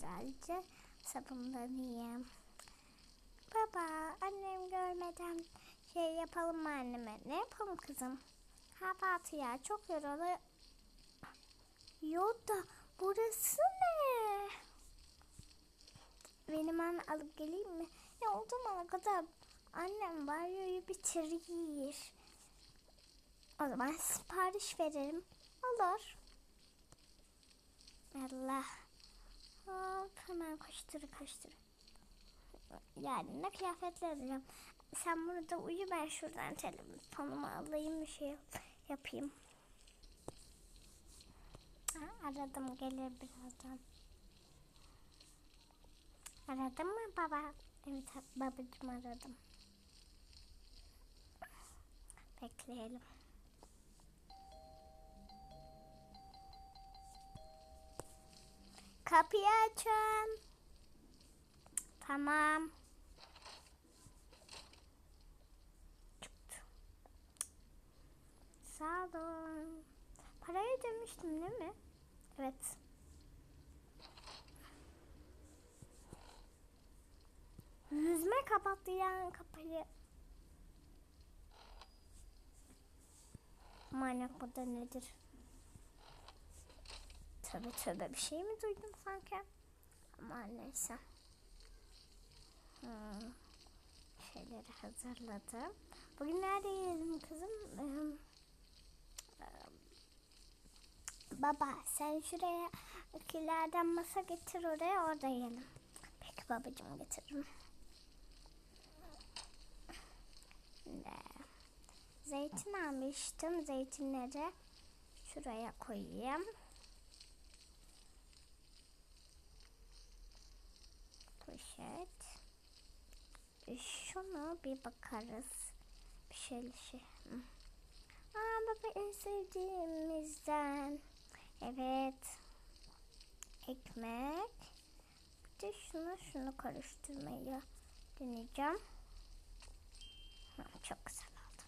güzelce sabunlanayım. Baba annem görmeden şey yapalım mı anneme? Ne yapalım kızım? Kahvaltı ya çok yorulu. Yok da burası ne? Benim an alıp geleyim mi? Ya o zamana kadar annem banyoyu bitirir. O zaman sipariş verelim. Olur. Allah. Hop hemen koştur koştur. Yani ne kıyafetler alacağım. Sen burada uyu ben şuradan telefonumu alayım bir şey yapayım. Ha, aradım gelir birazdan. Aradın mı baba? Evet babacığım aradım. Bekleyelim. Kapıyı açın. Tamam. Çıktı. Sağ olun. Parayı demiştim değil mi? Evet. Yüzme kapattı kapıyı. Manyak mıdır nedir? Tövbe tövbe bir şey mi duydum sanki? Ama neyse. Hmm. Şeyleri hazırladım. Bugün nerede yiyelim kızım? Ee, baba sen şuraya ikilerden masa getir oraya orada yiyelim. Peki babacığım getiririm. Şimdi zeytin almıştım. Zeytinleri şuraya koyayım. Poşet. Şunu bir bakarız. Bir şey şey. Aa baba en sevdiğimizden. Evet. Ekmek. Bir de şunu şunu karıştırmayı deneyeceğim. Ha, çok güzel oldu.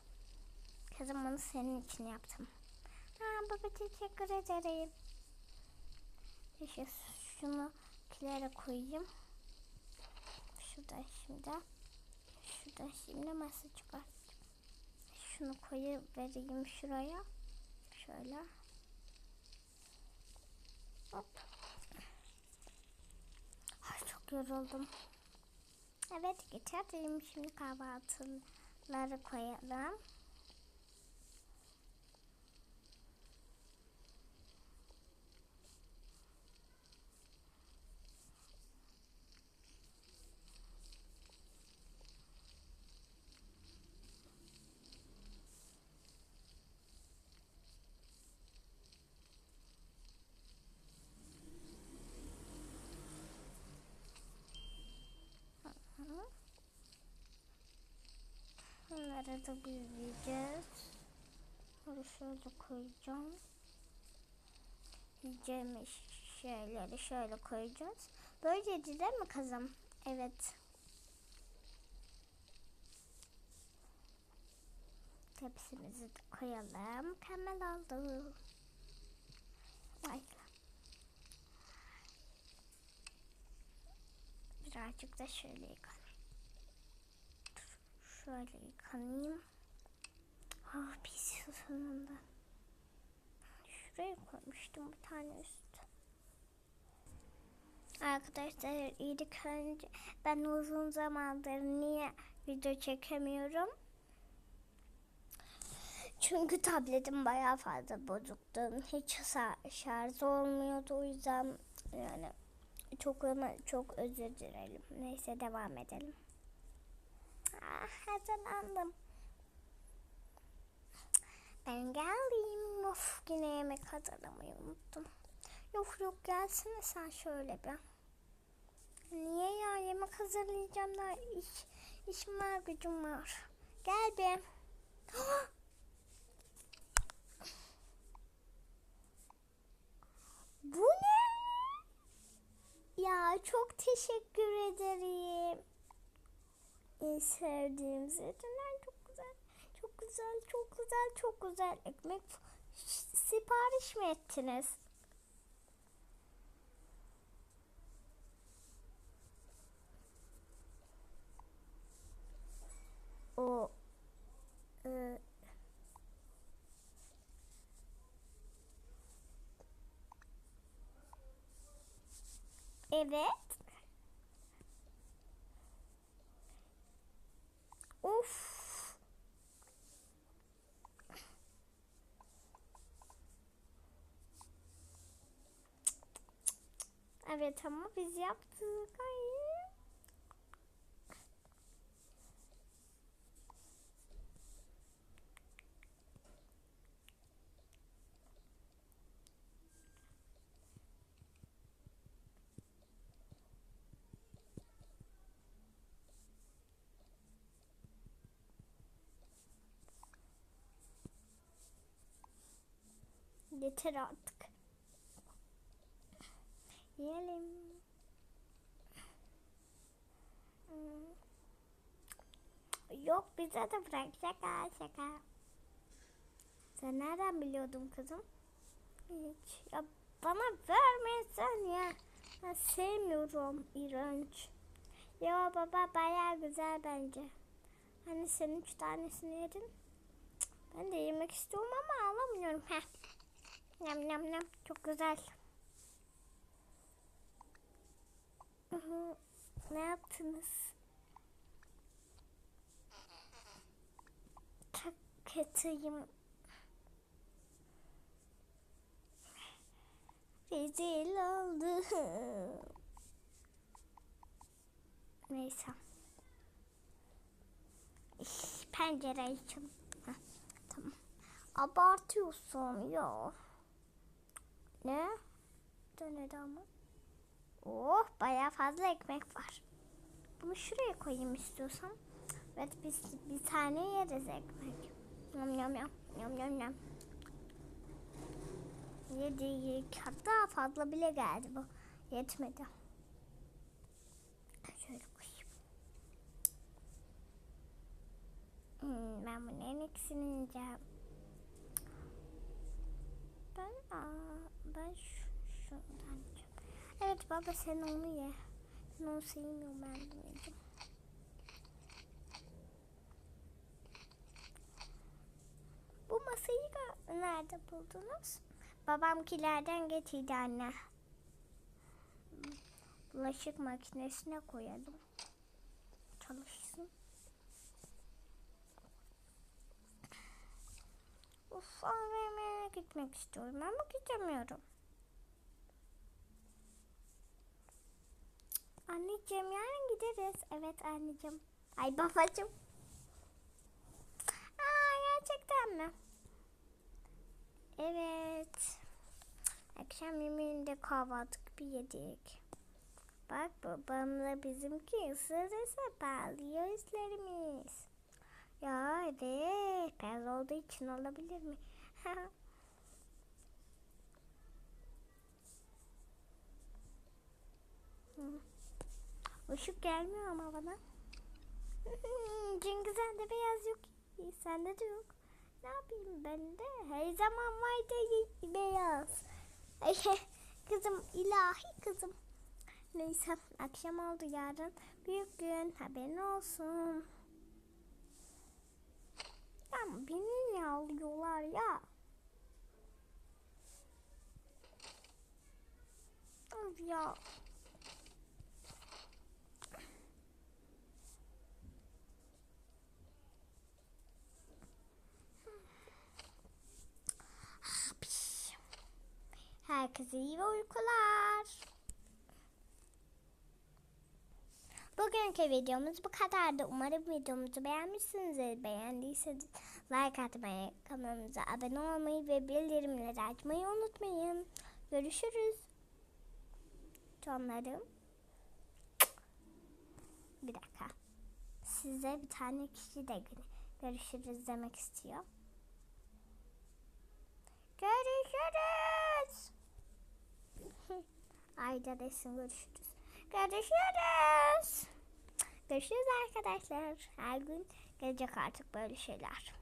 Kızım bunu senin için yaptım. Ha baba teşekkür ederim. İşte şunu kilere koyayım. Şurada şimdi. Şurada şimdi masa çıkar. Şunu koyup vereyim şuraya. Şöyle. Hop. Ay çok yoruldum. Evet getirdim. Şimdi kahvaltıları koyalım. Bunları da büyüyeceğiz. Bunu şöyle koyacağım. Yiyeceğimiz şeyleri şöyle koyacağız. Böylece değil mi kızım? Evet. Tepsimizi de koyalım. Mükemmel oldu. Ay. Birazcık da şöyle yıkalım. Şöyle yıkanayım. Ah pis sonunda. Şuraya koymuştum bir tane üst. Arkadaşlar iyilik önce ben uzun zamandır niye video çekemiyorum? Çünkü tabletim bayağı fazla bozuktu. Hiç şarj olmuyordu o yüzden yani çok ama çok özür dilerim. Neyse devam edelim. Hazırlandım. Ben geldim. Of yine yemek hazırlamayı unuttum. Yok yok gelsene sen şöyle bir. Niye ya yemek hazırlayacağım da iş, işim var gücüm var. Gel bir. Bu ne? Ya çok teşekkür ederim sevdiğim zeytinler çok güzel. Çok güzel, çok güzel, çok güzel ekmek sipariş mi ettiniz? O e, Evet. Evet ama biz yaptık. Ay. Yeter artık. Yiyelim. Hmm. Yok bize de bırak şaka şaka. Sen nereden biliyordun kızım? Hiç. Ya bana vermesen ya. Ben sevmiyorum iğrenç. Ya baba baya güzel bence. Hani sen üç tanesini yedin. Ben de yemek istiyorum ama alamıyorum. Heh. Nem nem nem. Çok güzel. Hı. Ne yaptınız? Çok kötüyüm. Rezil oldum. Neyse. Pencere. Heh, tamam. Abartıyorsun ya. Ne? Dönedi ama. Oh bayağı fazla ekmek var. Bunu şuraya koyayım istiyorsan. Evet biz bir tane yeriz ekmek. Yam yam yam yam yam yam. Yedik. Hatta fazla bile geldi bu. Yetmedi. Şöyle koyayım. Hmm, ben bunu en ikisini yiyeceğim. Ben, aa, ben şu, şundan. Evet baba sen onu ye. Ben onu sevmiyorum ben bunu yiyeceğim. Bu masayı da nerede buldunuz? Babamkilerden getirdi anne. Bulaşık makinesine koyalım. Çalışsın. Uf AVM'ye gitmek istiyorum ama gidemiyorum. Anneciğim yarın gideriz. Evet anneciğim. Ay babacığım. Aa gerçekten mi? Evet. Akşam yemeğinde kahvaltı bir yedik. Bak babamla bizimki ısırırsa bağlıyor izlerimiz. Ya evet. Beyaz olduğu için olabilir mi? Işık gelmiyor ama bana. Çünkü sende beyaz yok. Sende de yok. Ne yapayım ben de? Her zaman vardı beyaz. kızım ilahi kızım. Neyse akşam oldu yarın. Büyük gün haberin olsun. Ya beni niye alıyorlar ya? Of ya. Herkese iyi uykular. Bugünkü videomuz bu kadardı. Umarım videomuzu beğenmişsinizdir. Beğendiyseniz like atmayı, kanalımıza abone olmayı ve bildirimleri açmayı unutmayın. Görüşürüz. Canlarım. Bir dakika. Size bir tane kişi de görüşürüz demek istiyor. Görüşürüz. Desin görüşürüz. Görüşürüz. Görüşürüz arkadaşlar. Her gün gelecek artık böyle şeyler.